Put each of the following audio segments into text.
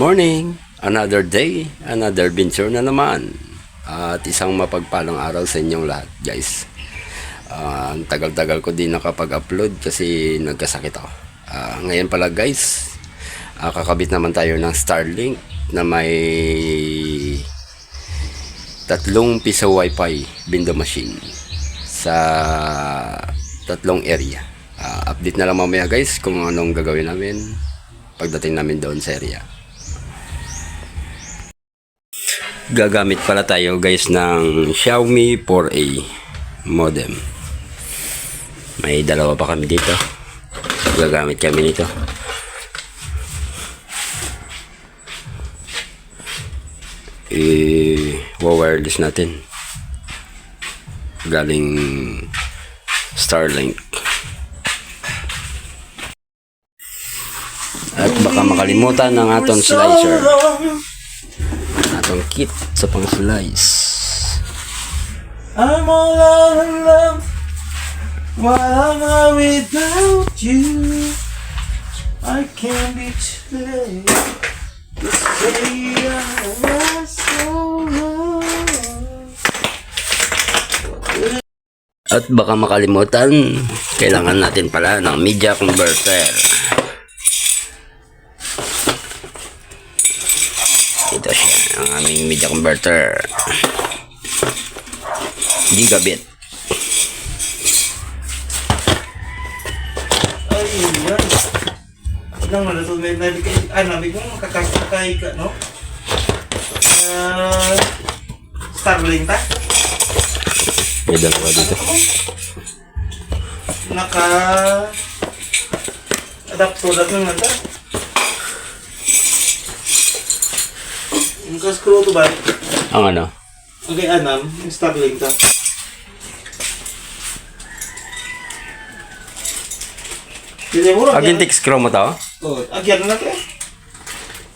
morning! Another day, another venture na naman. At isang mapagpalang araw sa inyong lahat, guys. Ah, ang tagal-tagal ko din nakapag-upload kasi nagkasakit ako. Ah, ngayon pala guys, ah, kakabit naman tayo ng Starlink na may tatlong piso wifi window machine sa tatlong area. Ah, update na lang mamaya guys kung anong gagawin namin pagdating namin doon sa area. Gagamit pala tayo guys ng Xiaomi 4A modem. May dalawa pa kami dito. Gagamit kami nito. I-wireless natin. Galing Starlink. At baka makalimutan ng atong slicer. Atong kit sa pang slice. I'm all out of love while I'm out without you. I can't be today. Say I was so wrong. At baka makalimutan, kailangan natin pala ng media converter. Media converter. Gigabit. Ay, yan. Nang ano to, may nabig ka, ah, nabig mo, kakakakay ka, no? Ah, Starlink ta? May dalawa dito. Naka... Adapter na nga ta? Yung ka-screw to ba? Ang ano? Okay, anam, yung Starlink ta. Hindi mo rin. Agintik screw mo to? Oh, agyan na natin.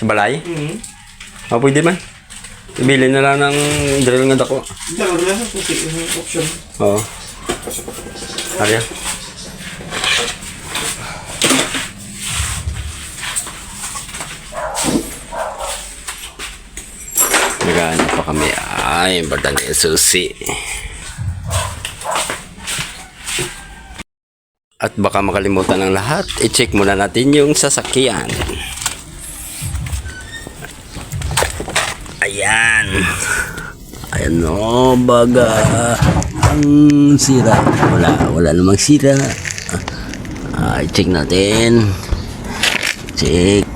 Sa balay? Hmm. O, pwede man. Ibili na lang ng drill nga dako. Sa pusi yung option. Oo. Arya. Nagaano pa kami. Ay, yung susi. At baka makalimutan ng lahat, i-check muna natin yung sasakyan. Ayan. Ayan o, baga. Ang sira. Wala, wala namang sira. Ah, i-check natin. Check.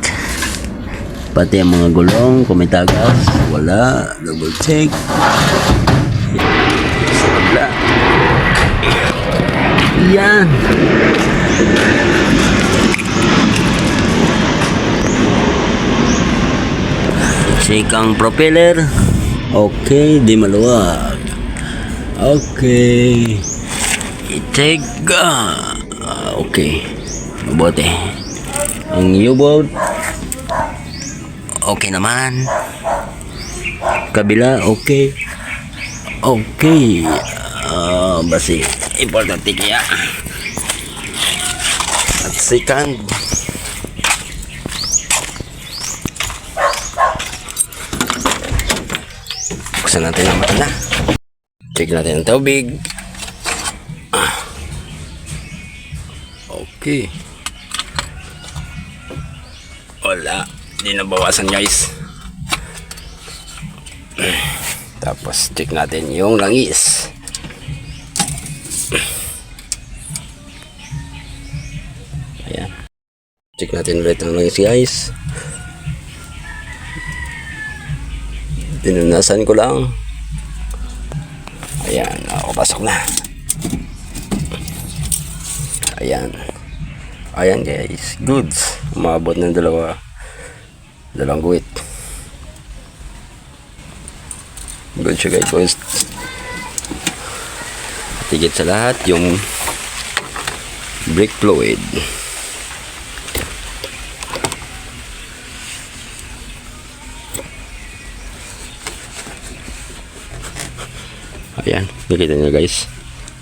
Pati ang mga gulong, kung may tagas. Wala. Double check. Kabla. Yan. Check ang propeller. Okay, di maluwag. Okay. I-check. ah, okay. Mabuti. Ang U-boat. Okay naman. Kabila, okay. Okay. Ah, basi. Importante kaya. At second. Buksan natin ang mata. Check natin ang tubig. Ah. Okay. Wala. Hindi nabawasan guys. Tapos check natin yung langis. Ayan. Check natin ulit ang langis guys. Pinunasan ko lang. Ayan, ako pasok na. Ayan. Ayan guys, goods. Umabot ng dalawa. Dalawang guwit. Good siya guys, boys. Tigit sa lahat, yung brake fluid. Ayan, nakita nyo guys.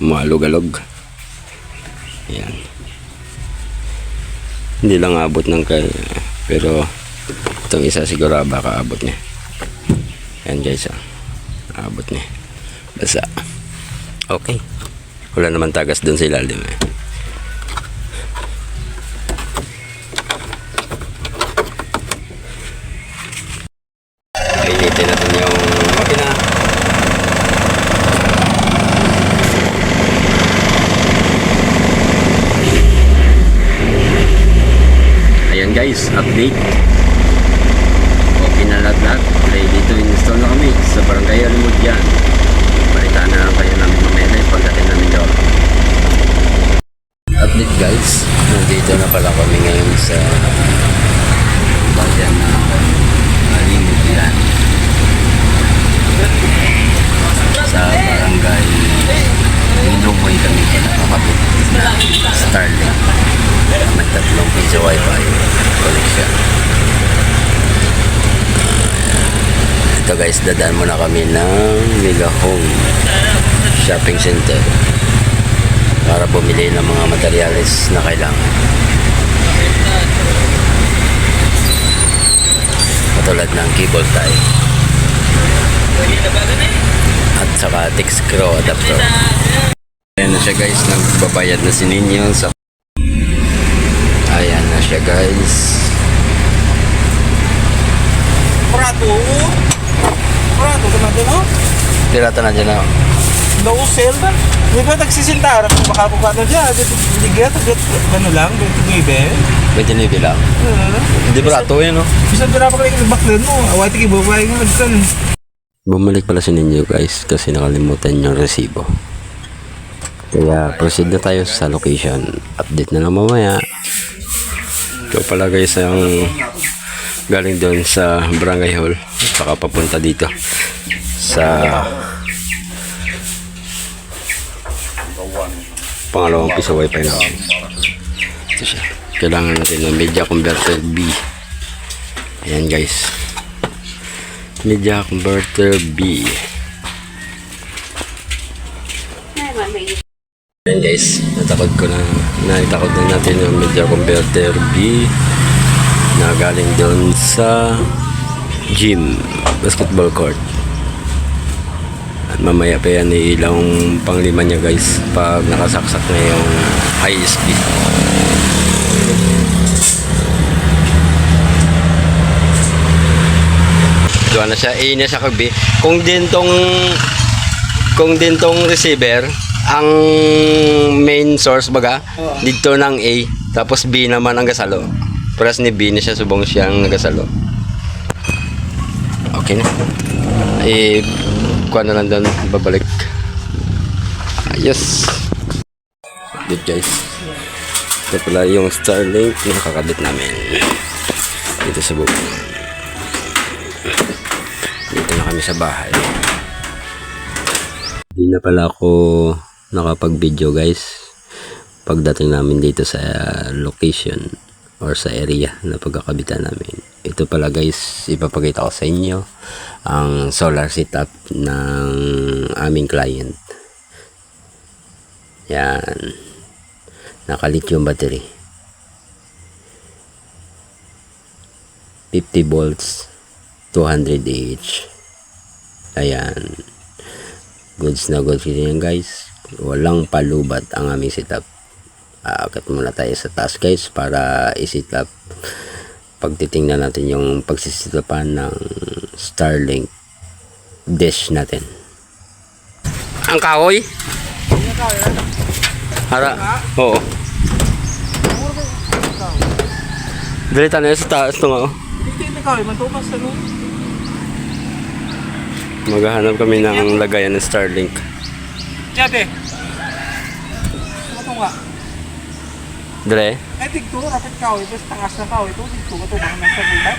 Malug-alog. Ayan. Hindi lang abot ng kay pero Itong isa siguro baka abot niya. Yan guys, ah. Abot niya. Basa. Okay. Wala naman tagas doon sa ilalim eh. Kainitin natin yung makina. Ayan guys, update. Okay na lahat-lahat. Ready to install na kami sa Barangay Alimod yan. Balitaan na lang kayo namin mamaya na pagdating namin doon. Update guys, nandito na pala kami ngayon sa bayan na Alimod yan. Sa Barangay Inumoy kami nakakabit na. May tatlong piso wifi connection. Ito guys, dadaan muna kami ng Mega Home Shopping Center para bumili ng mga materyales na kailangan. Katulad ng cable tie at saka text screw adapter. Ayan na siya guys, nagbabayad na si Ninyo sa Ayan na siya guys. Prato ka na din, oh. Pirata na dyan na. No sell na. Di ba nagsisintara kung baka kung ano dyan. Hindi kaya tagat, ano lang, 29. 29 lang. Hindi barato yan no? Bisa pira pa kayo baklan mo. Awati kayo babae nga nagkan. Bumalik pala si Ninyo guys kasi nakalimutan yung resibo. Kaya proceed na tayo sa location. Update na lang mamaya. Ito pala guys ang galing doon sa Barangay Hall. Saka papunta dito sa pangalawang piso wifi na. Ito siya. Kailangan natin ng media converter B. Ayan guys. Media converter B. Ayan guys, natakot ko na, naitakot na natin yung media converter B na galing doon sa gym, basketball court. At mamaya pa yan ilang panglima niya guys pag nakasaksak na yung high speed. Doon na siya, A siya kag B. Kung din tong kung din tong receiver ang main source baga dito ng A tapos B naman ang gasalo. Paras ni B na siya subong siyang nagasalo. Okay na. Eh, kuha na lang doon, babalik. Ayos. Good guys. Ito pala yung Starlink na nakakabit namin. Dito sa bubong. Dito na kami sa bahay. Hindi na pala ako nakapag-video guys. Pagdating namin dito sa location or sa area na pagkakabitan namin. Ito pala guys, ipapakita ko sa inyo ang solar setup ng aming client. Yan. Nakalit yung battery. 50 volts 200 AH ayan goods na goods yan guys walang palubat ang aming setup aakyat muna tayo sa taas guys para i-set up pagtitingnan natin yung pagsisitapan ng Starlink dish natin ang kahoy hara oo Dalitan na yun sa taas ito nga oh. Maghahanap kami ng lagayan ng Starlink. Jate. Ano nga? Dre, Eh, tigto, rapit ka, eh. Basta tangas na ka. Ito, tigto ka to, baka nasa kita.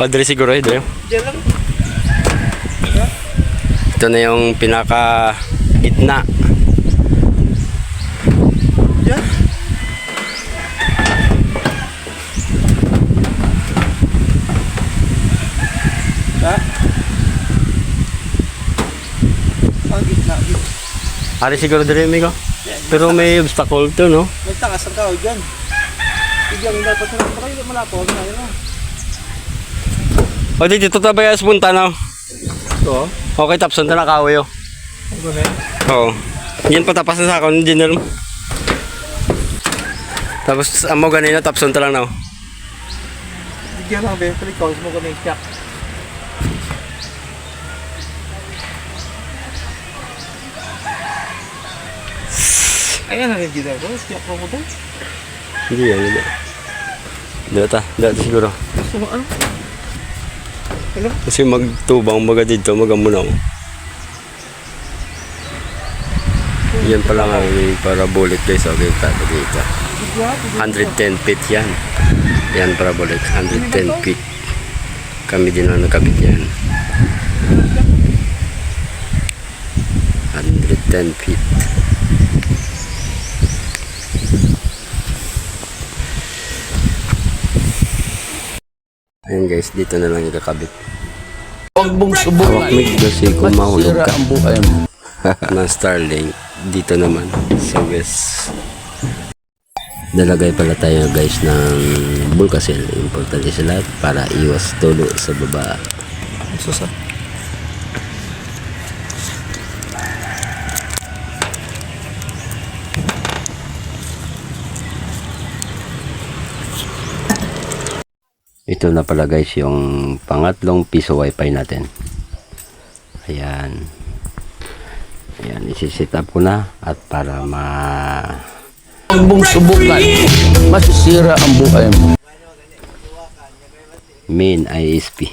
padre siguro eh, Dre. Diyan lang. Ito na yung pinaka gitna. Diyan. Ha? Ang gitna, gitna. Ari siguro Dre, amigo. Pero may obstacle to, no? May tangas ang kao dyan. Biglang dapat na baka hindi malapo, na yun. O di dito tayo bayas punta na. Ito, Okay, tapos na nakaway oh. gano'n. Oo. Yan patapas na sa akin, engineer mo. Tapos amo ganina tapos na lang na. oh. Bigyan lang, be. Pelikons mo kami siyak. Ayan na rin gila ko. Siyak mo mo doon. Hindi yan, hindi. Data siguro. Gusto mo ano? Ano? Kasi magtubang maga dito, magamuna ako. Yan pala nga yung parabolic guys, okay, tata dito. Bigla, 110 feet yan. Yan parabolic, 110 feet. Kami din ang nakabit yan. 110 feet. Ayan guys, dito na lang ikakabit. Huwag mong subukan. Hawak mic kasi kung mahulog ka ang buhay mo. na Starlink dito naman sa West. Dalagay pala tayo guys ng Bulkacell. Importante sa lahat para iwas tulo sa baba. Susa. Ito na pala guys yung pangatlong piso wifi natin. Ayan. Ayan, isi-set up ko na at para ma Huwag mong subukan. Masisira ang buhay mo. main ISP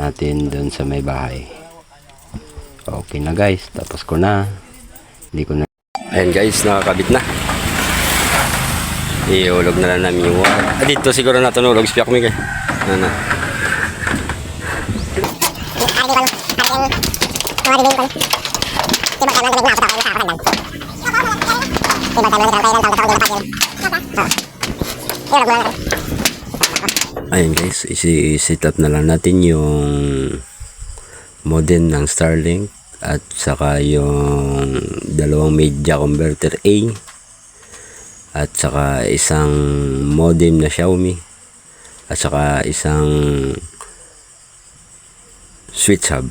natin doon sa may bahay. Okay na guys, tapos ko na. Hindi ko na. Ayan guys, nakakabit na. Iulog na lang namin yung. Ah, dito siguro na tunulog. Spiak mo kay. Ano? Ayan guys, isi-set up na lang natin yung modem ng Starlink at saka yung dalawang media converter A at saka isang modem na Xiaomi at saka isang switch hub.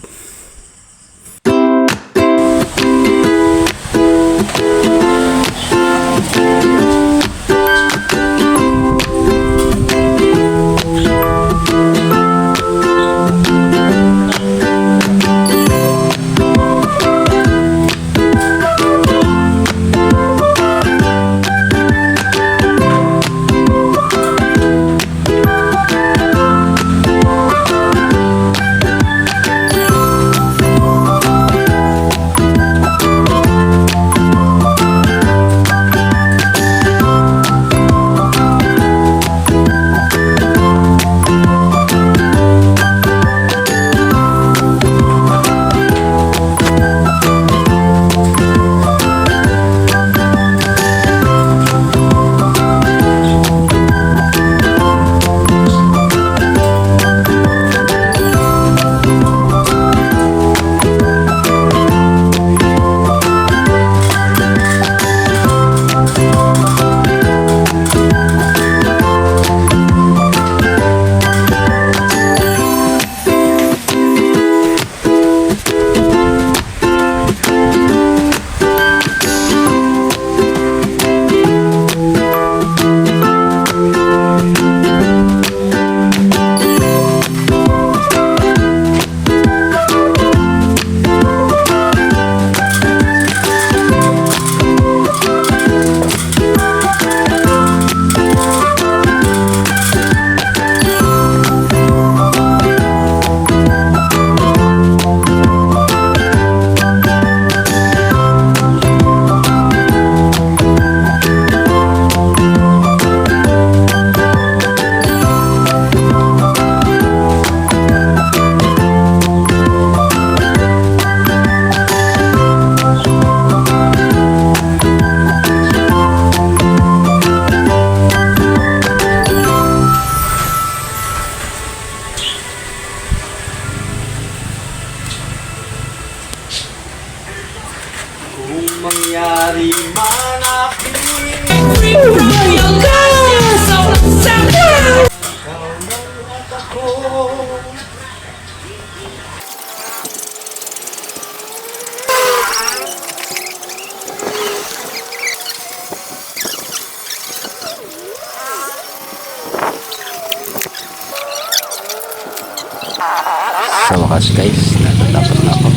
Wakas guys, natatapos na ako.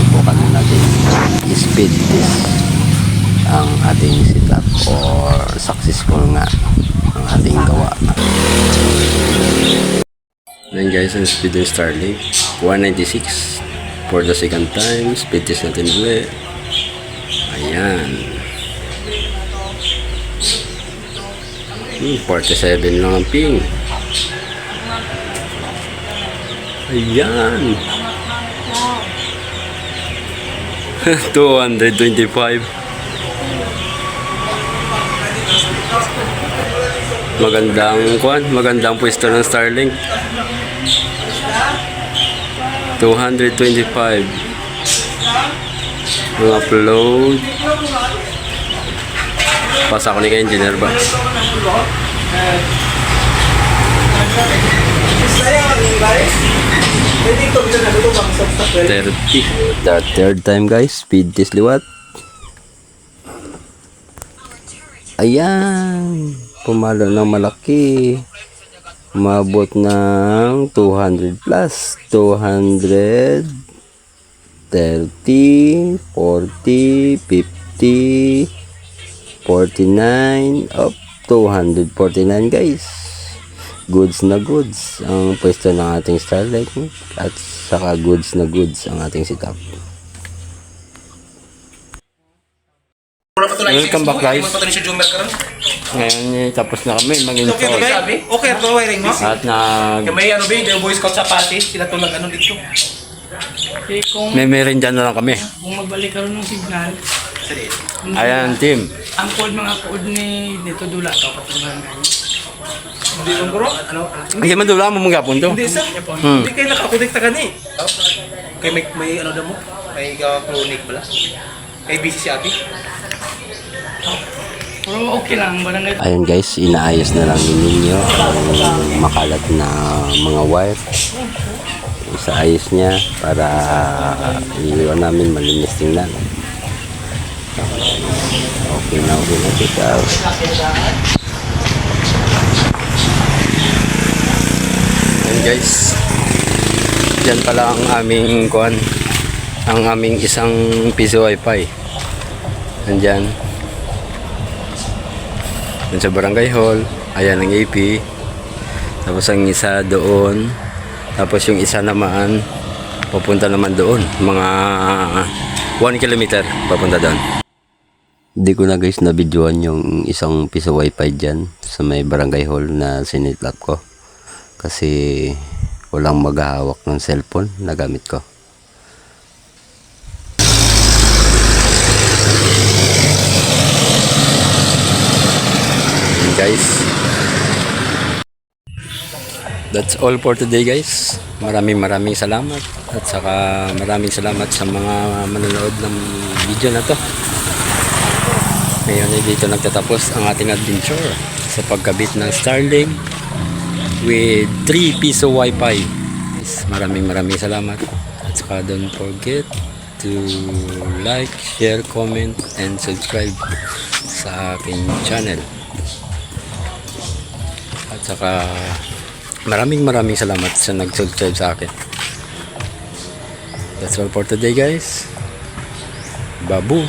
Subukan na natin speed test ang ating setup or successful nga ang ating gawa. Then guys, ang speed ng Starlink 196 for the second time. Speed test natin ulit. Ayan. Hmm, 47 lang ang ping. Ayan. 225. Magandang kwan, magandang pwesto ng Starlink. 225. Ang upload. Pasa ko ni kay engineer ba? Thirty. The third time guys, speed test liwat. Ayan. Pumalo ng malaki. Umabot ng 200 plus. 200. 30, 40, 50, 49, up 249 guys. Goods na goods ang pwesto ng ating Starlight at saka goods na goods ang ating setup. Welcome back guys. Ngayon eh, tapos na kami mag-install. Okay, okay ito wiring mo? At nag May ano ba yung Boy Scout sa pati? Nag ano dito. Eh, kung, may merinda na lang kami. kung magbalik ka rin ng signal, Ayan team. ang code mga code ni dito dula to katulad nga. Hindi mo bro? Ano? ano? Hindi man dula mo mga punto. Hindi. Hmm. Hindi kayo nakakonekta ka ni. Kay may, may ano daw mo? May uh, chronic pala. Kay busy si Abby. Pero okay lang, barangay Ayun guys, inaayos na lang din ninyo ang makalat na mga wire. Sa ayos niya para iiwan namin malinis tingnan. Okay na, okay na kita. Ayun guys, Diyan pala ang aming kuan, ang aming isang piso wifi. Nandyan. Dun sa barangay hall, ayan ang AP. Tapos ang isa doon. Tapos yung isa naman, papunta naman doon. Mga 1 kilometer papunta doon. Hindi ko na guys na videoan yung isang piso wifi dyan sa may barangay hall na sinitlap ko. Kasi walang maghahawak ng cellphone na gamit ko. Guys. That's all for today guys. Maraming maraming salamat at saka maraming salamat sa mga manonood ng video na to. Ngayon ay dito nagtatapos ang ating adventure sa pagkabit ng Starlink with 3 piso wifi. Yes, maraming maraming salamat. At saka don't forget to like, share, comment, and subscribe sa aking channel. At saka maraming maraming salamat sa nag-subscribe sa akin. That's all for today guys. Babu.